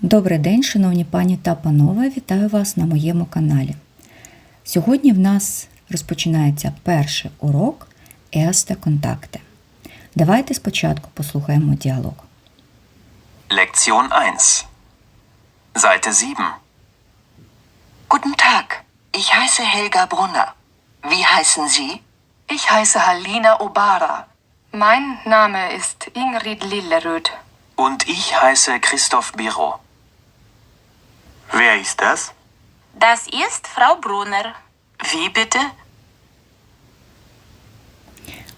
Добрий день, шановні пані та панове, вітаю вас на моєму каналі. Сьогодні в нас розпочинається перший урок Ерсте контакти. Давайте спочатку послухаємо діалог. Lektion 1. Seite 7. Guten Tag, ich heiße Helga Brunner. Wie heißen Sie? Ich heiße Halina Obara. Mein Name ist Ingrid Lilleröd. Und ich heiße Christoph Biro. Wer ist das? Das ist Frau Brunner. Wie bitte?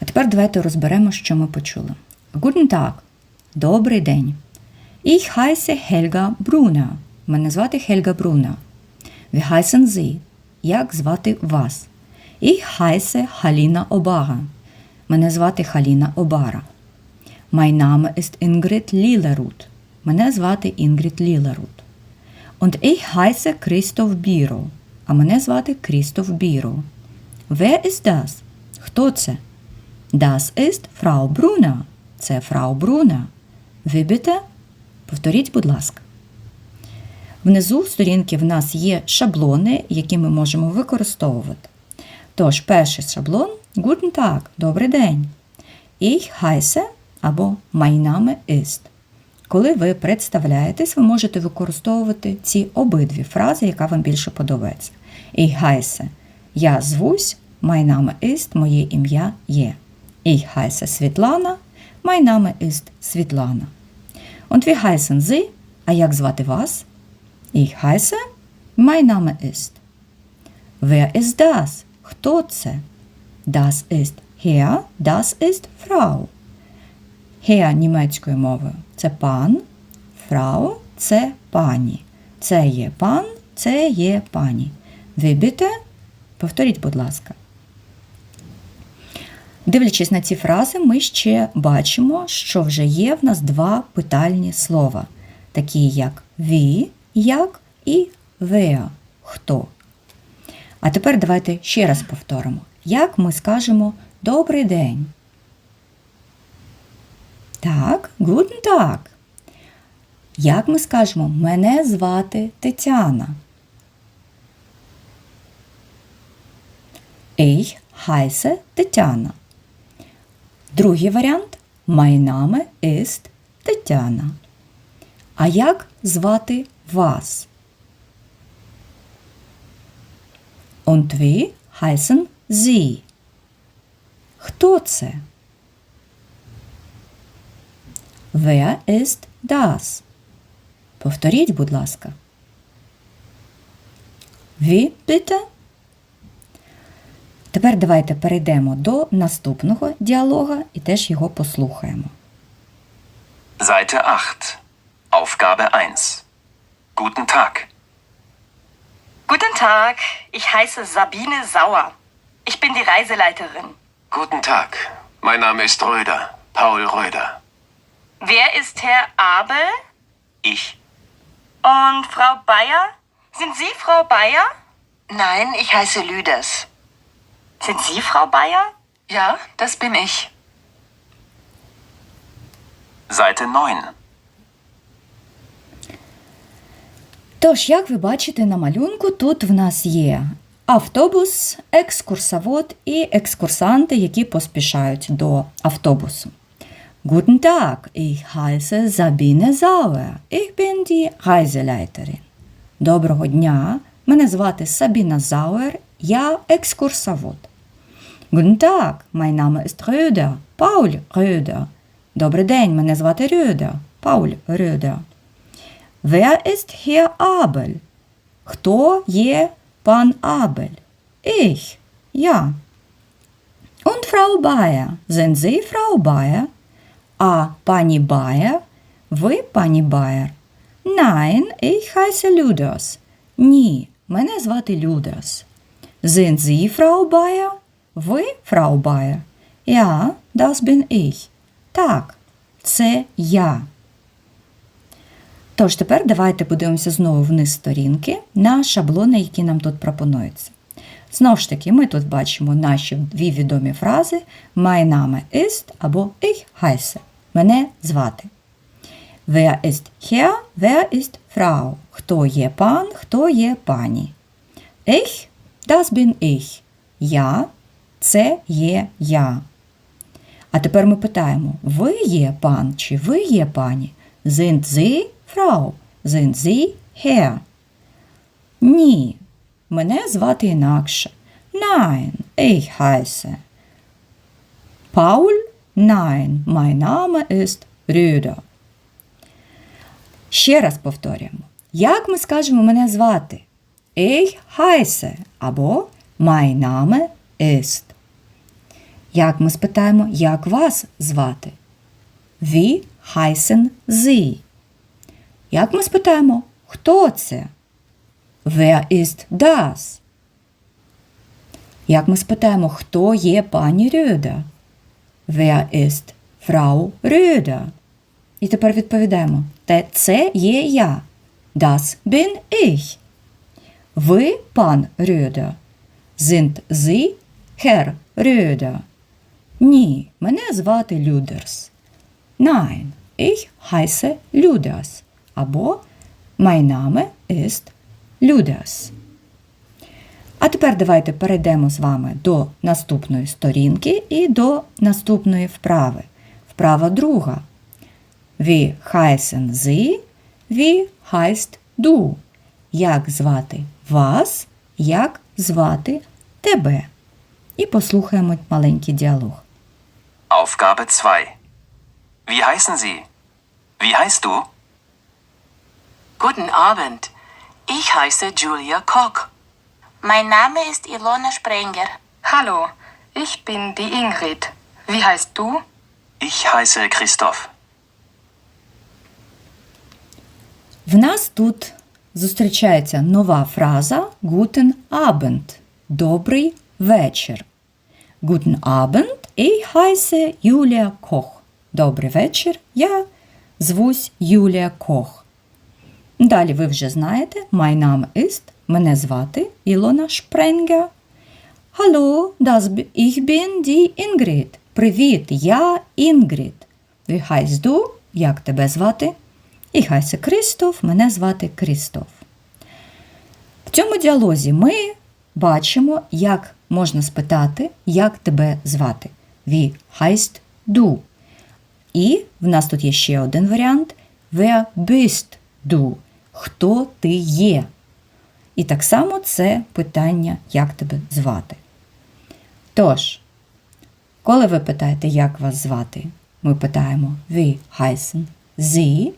А тепер давайте розберемо, що ми почули. Guten Tag. Добрий день. Ich heiße Helga Brunner. Мене звати Хельга Бруна. Wie heißen Sie? Як звати вас? Ich heiße Halina Obara. Мене звати Халіна Обара. Mein Name ist Ingrid Lillerud. Мене звати Інгрід Лілеруд. Und ich heiße Christoph Biro. А мене звати Крістоф Біро. Wer ist das? Хто це? Das ist Frau Brunner. Це Фрау Бруна. Ви bitte? Повторіть, будь ласка. Внизу сторінки в нас є шаблони, які ми можемо використовувати. Тож, перший шаблон Guten Tag, добрий день. Ich heiße або mein Name ist. Коли ви представляєтесь, ви можете використовувати ці обидві фрази, яка вам більше подобається. Ich heiße – я звусь, mein Name ist – моє ім'я є. Ich heiße Світлана, mein Name ist Світлана. Und wie heißen Sie? А як звати вас? Ich heiße, mein Name ist. Wer ist das? Хто це? Das ist Herr, das ist Frau. Herr німецькою мовою це пан, Frau – це пані. Це є пан, це є пані. Ви bitte? Повторіть, будь ласка. Дивлячись на ці фрази, ми ще бачимо, що вже є в нас два питальні слова, такі як «ві», як і «веа» – хто. А тепер давайте ще раз повторимо, як ми скажемо «добрий день». Так, guten Tag. Як ми скажемо мене звати Тетяна? Ich heiße Тетяна. Другий варіант Mein Name ist Тетяна. А як звати вас? Und wie heißen Sie? Хто це? Wer ist das? Повторіть, будь ласка. Wie bitte? Тепер давайте перейдемо до наступного діалога і теж його послухаємо. Seite 8. Aufgabe 1. Guten Tag. Guten Tag, ich heiße Sabine Sauer. Ich bin die Reiseleiterin. Guten Tag. Mein Name ist Röder. Paul Röder. Wer ist Herr Abel? Ich. Und Frau Bayer? Sind Sie Frau Bayer? Nein, ich heiße Lüders. Sind Sie Frau Bayer? Ja, das bin ich. Seite 9. Тож, як ви бачите на малюнку, тут в нас є автобус, екскурсовод і екскурсанти, які поспішають до автобусу. Guten Tag, ich heiße Sabine Sauer. Ich bin die Reiseleiterin. Доброго дня, мене звати Сабіна Зауер, я екскурсовод. Guten Tag, mein Name ist Röder, Paul Röder. Добрий день, мене звати Рöder, Paul Röder. Wer ist Herr Abel? Хто є пан Абель? Ich, я. Und Frau Bayer. Sind Sie Frau Bayer? А пані Bayer? Ви пані Bayer? Nein, ich heiße Ludos. Ні, мене звати Людос. Sind Sie Frau Bayer? Ви Frau Bayer? Ja, das bin ich. Так, це я. Тож тепер давайте подивимося знову вниз сторінки на шаблони, які нам тут пропонуються. Знову ж таки, ми тут бачимо наші дві відомі фрази «Mein Name ist» або «Ich heiße» – мене звати. Wer ist Herr, wer ist Frau? Хто є пан, хто є пані? Ich, das bin ich. Я це є я. А тепер ми питаємо: ви є пан чи ви є пані? Sind Sie Frau? Sind Sie Herr? Ні. Мене звати інакше. Nein, ich heiße. Paul? Nein, mein Name ist Rüder. Ще раз повторюємо. Як ми скажемо мене звати? Ich heiße або mein Name ist. Як ми спитаємо, як вас звати? Wie heißen Sie? Як ми спитаємо, хто це? Wer ist das? Як ми спитаємо, хто є пані Рюда? Wer ist Frau Röder? І тепер відповідаємо. Те це є я. Das bin ich. Ви, пан Рöder. Sind Sie Herr Röder? Ні, мене звати Людерс. Nein, ich heiße Людерс. Або mein Name ist Людерс. А тепер давайте перейдемо з вами до наступної сторінки і до наступної вправи. Вправа друга. Wie heißen Sie? Wie heißt du? Як звати вас? Як звати тебе? І послухаємо маленький діалог. Aufgabe 2. Wie heißen Sie? Wie heißt du? Guten Abend. Ich heiße Julia Koch. Mein Name ist Ilona Sprenger. Hallo, ich bin die Ingrid. Wie heißt du? Ich heiße Christoph. В нас тут зустрічається нова фраза Guten Abend. Добрий вечір. Guten Abend, ich heiße Юлія Кох. Добрий вечір. Я звусь Юлія Кох. Далі ви вже знаєте, mein Name ist, мене звати Ілона Шпренгер. Hallo, das ich bin die Ingrid. Привіт, я Інгрід. Wie heißt du? Як тебе звати? Ich heiße Кристоф, мене звати Крістоф. В цьому діалозі ми бачимо, як можна спитати, як тебе звати. Wie heißt du? І в нас тут є ще один варіант. Wer bist du? Хто ти є? І так само це питання, як тебе звати. Тож, коли ви питаєте, як вас звати, ми питаємо wie heißen Sie.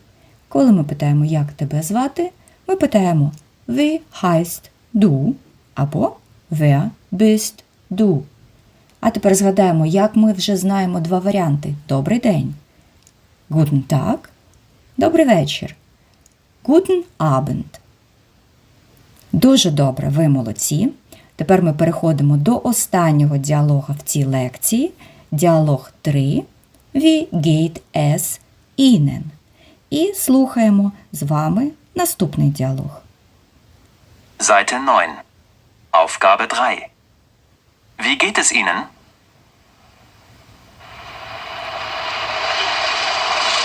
Коли ми питаємо, як тебе звати, ми питаємо wie heißt du або wer bist du. А тепер згадаємо, як ми вже знаємо два варіанти. Добрий день. Guten Tag. Добрий вечір. Guten Abend. Дуже добре, ви молодці. Тепер ми переходимо до останнього діалога в цій лекції. Діалог 3. Wie geht es Ihnen? І слухаємо з вами наступний діалог. Seite 9. Aufgabe 3. Wie geht es Ihnen?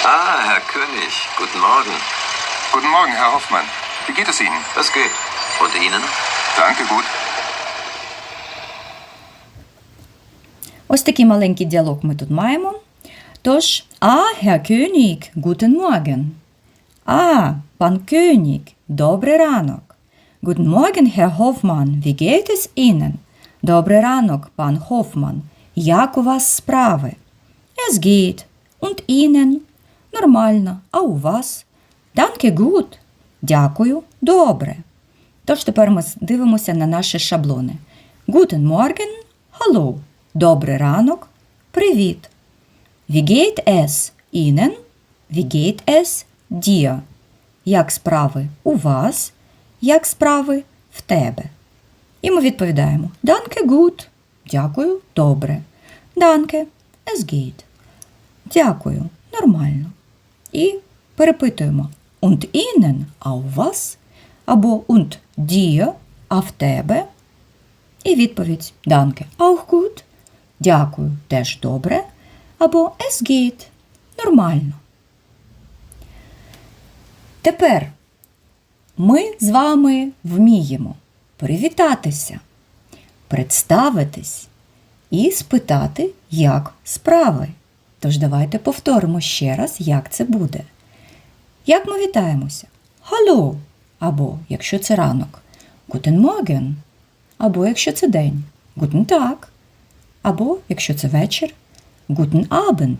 Ah, Herr König, guten Morgen. Guten Morgen, Herr Hoffmann. Wie geht es Ihnen? Das geht. Und Ihnen? Danke, gut. Ось такий маленький діалог ми тут маємо. Тож, а, Herr König, guten Morgen. А, пан König, добрий ранок. Guten Morgen, Herr Hoffmann, wie geht es Ihnen? Добрий ранок, пан Хофман. Як у вас справи? Es geht. Und Ihnen? Нормально. А у вас? Danke gut. Дякую. Добре. Тож тепер ми дивимося на наші шаблони. Guten Morgen, Hallo. Добрий ранок. Привіт. Wie geht es Ihnen? Wie geht es dir? Як справи у вас? Як справи в тебе? І ми відповідаємо Danke gut. Дякую, добре. Danke, es geht. Дякую, нормально. І перепитуємо und Ihnen, а у вас? Або und dir, а в тебе? І відповідь Danke, auch gut. Дякую, теж добре. Або es geht. Нормально. Тепер ми з вами вміємо привітатися, представитись і спитати, як справи. Тож давайте повторимо ще раз, як це буде. Як ми вітаємося? Hallo! Або, якщо це ранок, Guten Morgen. Або, якщо це день, Guten Tag. Або, якщо це вечір, Guten Abend.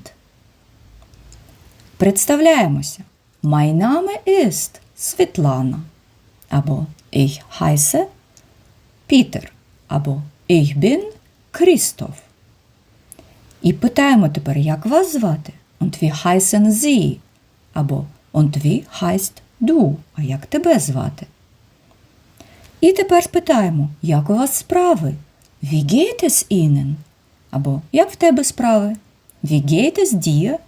Представляємося. Mein Name ist Світлана. Або Ich heiße Пітер. Або Ich bin Christoph. І питаємо тепер, як вас звати? Und wie heißen Sie? Або Und wie heißt du? А як тебе звати? І тепер спитаємо, як у вас справи? Geht es Або як в тебе справи? Geht es?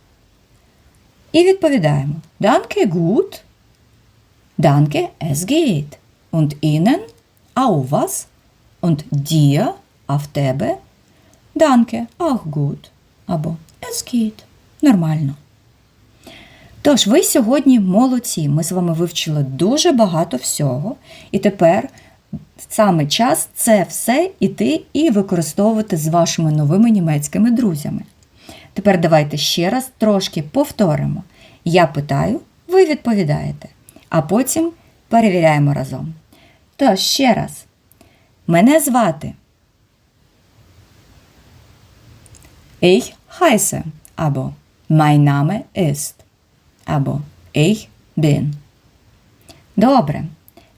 І відповідаємо Danke gut. Danke, es geht. Und Ihnen? А у вас? Und dir? А в тебе? Danke, auch gut. Або es geht. Нормально. Тож, ви сьогодні молодці. Ми з вами вивчили дуже багато всього. І тепер саме час це все іти і використовувати з вашими новими німецькими друзями. Тепер давайте ще раз трошки повторимо. Я питаю, ви відповідаєте, а потім перевіряємо разом. Тож, ще раз. Мене звати. Ich heiße або Mein Name ist або Ich bin. Добре.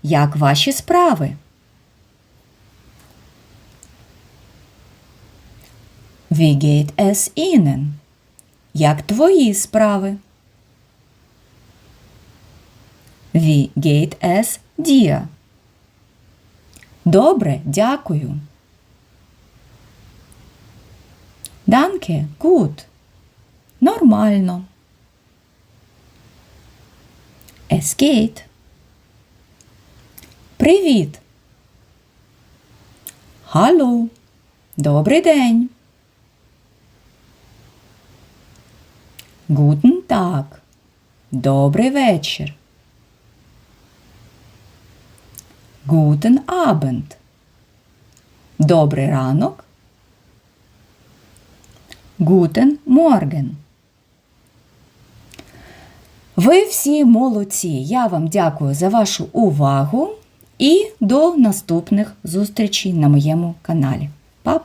Як ваші справи? Wie geht es Ihnen? Як твої справи? Wie geht es dir? Добре, дякую. Danke, gut. Нормально. Es geht. Привіт. Hallo. Добрий день. Guten Tag. Добрий вечір. Guten Abend. Добрий ранок. Guten Morgen. Ви всі молодці. Я вам дякую за вашу увагу і до наступних зустрічей на моєму каналі. Па-па!